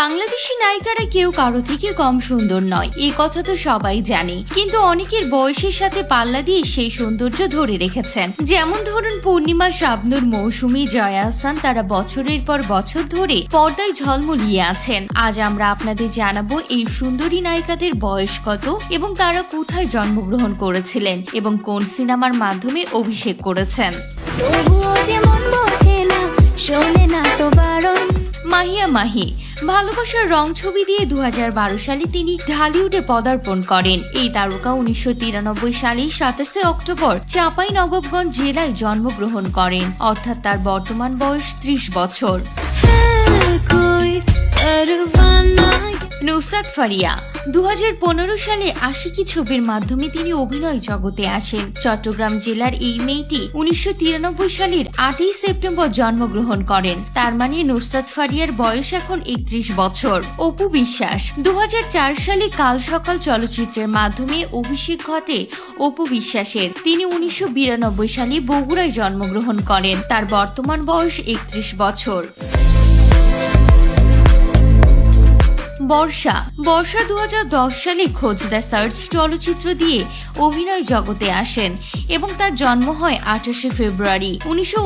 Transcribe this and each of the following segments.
বাংলাদেশি নায়িকারা কেউ কারও থেকে কম সুন্দর নয় এই কথা তো সবাই জানে। কিন্তু অনেকের বয়সের সাথে পাল্লা দিয়ে সেই সৌন্দর্য ধরে রেখেছেন। যেমন ধরুন পূর্ণিমা শাবনুর মৌসুমী জয়া আহসান তারা বছরের পর বছর ধরে পর্দায় ঝলমলিয়ে আছেন। আজ আমরা আপনাদের জানাব এই সুন্দরী নায়িকাদের বয়স কত এবং তারা কোথায় জন্মগ্রহণ করেছিলেন এবং কোন সিনেমার মাধ্যমে অভিষেক করেছেন। না, শোনে না তো বারণ। মাহিয়া মাহি। ভালোবাসার রং ছবি দিয়ে দু বারো সালে তিনি ঢালিউডে পদার্পণ করেন। এই তারকা উনিশশো তিরানব্বই সালে সাতাশে অক্টোবর চাঁপাই নবাবগঞ্জ জেলায় জন্মগ্রহণ করেন। অর্থাৎ তার বর্তমান বয়স ত্রিশ বছর। হ্যাঁ, নুসরাত ফারিয়া। দু হাজার পনেরো সালে আশিকি ছবির মাধ্যমে তিনি অভিনয় জগতে আসেন। চট্টগ্রাম জেলার এই মেয়েটি উনিশশো তিরানব্বই সালের আটই সেপ্টেম্বর জন্মগ্রহণ করেন। তার মানে নুসরাত ফারিয়ার বয়স এখন একত্রিশ বছর। অপু বিশ্বাস দু সালে কাল সকাল চলচ্চিত্রের মাধ্যমে অভিষেক ঘটে অপু বিশ্বাসের। তিনি উনিশশো বিরানব্বই সালে বগুড়ায় জন্মগ্রহণ করেন। তার বর্তমান বয়স একত্রিশ বছর। বর্ষা। বর্ষা দু হাজার দশ সালে খোঁজ দ্য সার্চ চলচ্চিত্র দিয়ে অভিনয় জগতে আসেন এবং তার জন্ম হয় আঠাশে ফেব্রুয়ারি উনিশশো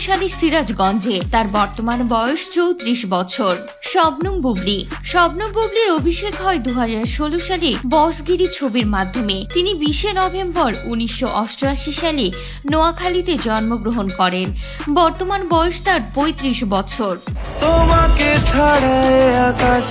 সালে সিরাজগঞ্জে। তার বর্তমান বয়স চৌত্রিশ বছর। শবনম বুবলি। শবনম বুবলির অভিষেক হয় দু হাজার ষোলো সালে বসগিরি ছবির মাধ্যমে। তিনি বিশে নভেম্বর উনিশশো অষ্টআশি সালে নোয়াখালীতে জন্মগ্রহণ করেন। বর্তমান বয়স তার পঁয়ত্রিশ বছর। তোমাকে ছাড়া এ আকাশ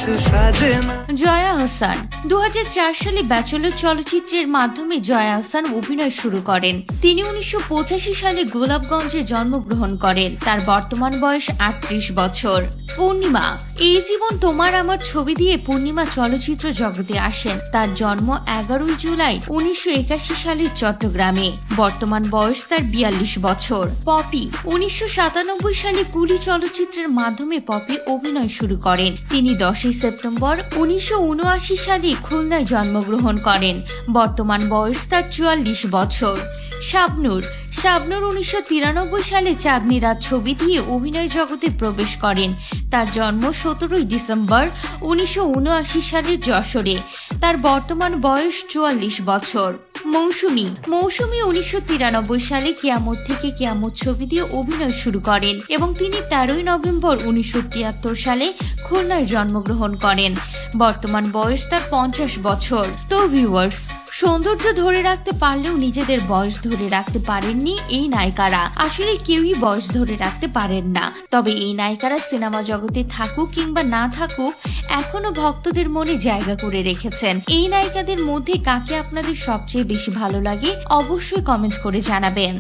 সাজে না জয়া আহসান দু হাজার চার সালে ব্যাচেলর চলচ্চিত্রের মাধ্যমে জয়া আহসান অভিনয় শুরু করেন। তিনি উনিশশো পঁচাশি সালে গোলাপগঞ্জে জন্মগ্রহণ করেন। তার বর্তমান বয়স আটত্রিশ বছর। পূর্ণিমা, এই জীবন তোমার আমার ছবি দিয়ে পূর্ণিমা চলচ্চিত্র জগতে আসেন। তার জন্ম এগারোই জুলাই উনিশশো সালের চট্টগ্রামে। বর্তমান বয়স তার বিয়াল্লিশ বছর। পপি, উনিশশো সাতানব্বই সালে কুলি চলচ্চিত্রের মাধ্যমে পপি অভিনয় শুরু করেন। তিনি দশই সেপ্টেম্বর উনিশশো উনআশি সালে খুলনায় জন্মগ্রহণ করেন। বর্তমান বয়স তার চুয়াল্লিশ বছর। শাবনুর শাবনুর উনিশশো তিরানব্বই সালে চাঁদনি রাত ছবি দিয়ে অভিনয় জগতে প্রবেশ করেন। তার জন্ম সতেরোই ডিসেম্বর উনিশশো সালের যশোরে। তার বর্তমান বয়স চুয়াল্লিশ বছর। মৌসুমী মৌসুমী উনিশশো সালে কিয়ামত থেকে কিয়ামত ছবি দিয়ে অভিনয় শুরু করেন এবং তিনি তেরোই নভেম্বর উনিশশো তিয়াত্তর সালে খুলনায় জন্মগ্রহণ করেন। বর্তমান বয়স তার পঞ্চাশ বছর। তো ভিউয়ার্স সৌন্দর্য ধরে রাখতে পারলেও নিজেদের বয়স ধরে রাখতে পারেননি এই নায়িকারা। আসলে কেউই বয়স ধরে রাখতে পারেন না। তবে এই নায়িকারা সিনেমা জগতে থাকুক কিংবা না থাকুক, এখনও ভক্তদের মনে জায়গা করে রেখেছেন। এই নায়িকাদের মধ্যে কাকে আপনাদের সবচেয়ে বেশি ভালো লাগে, অবশ্যই কমেন্ট করে জানাবেন।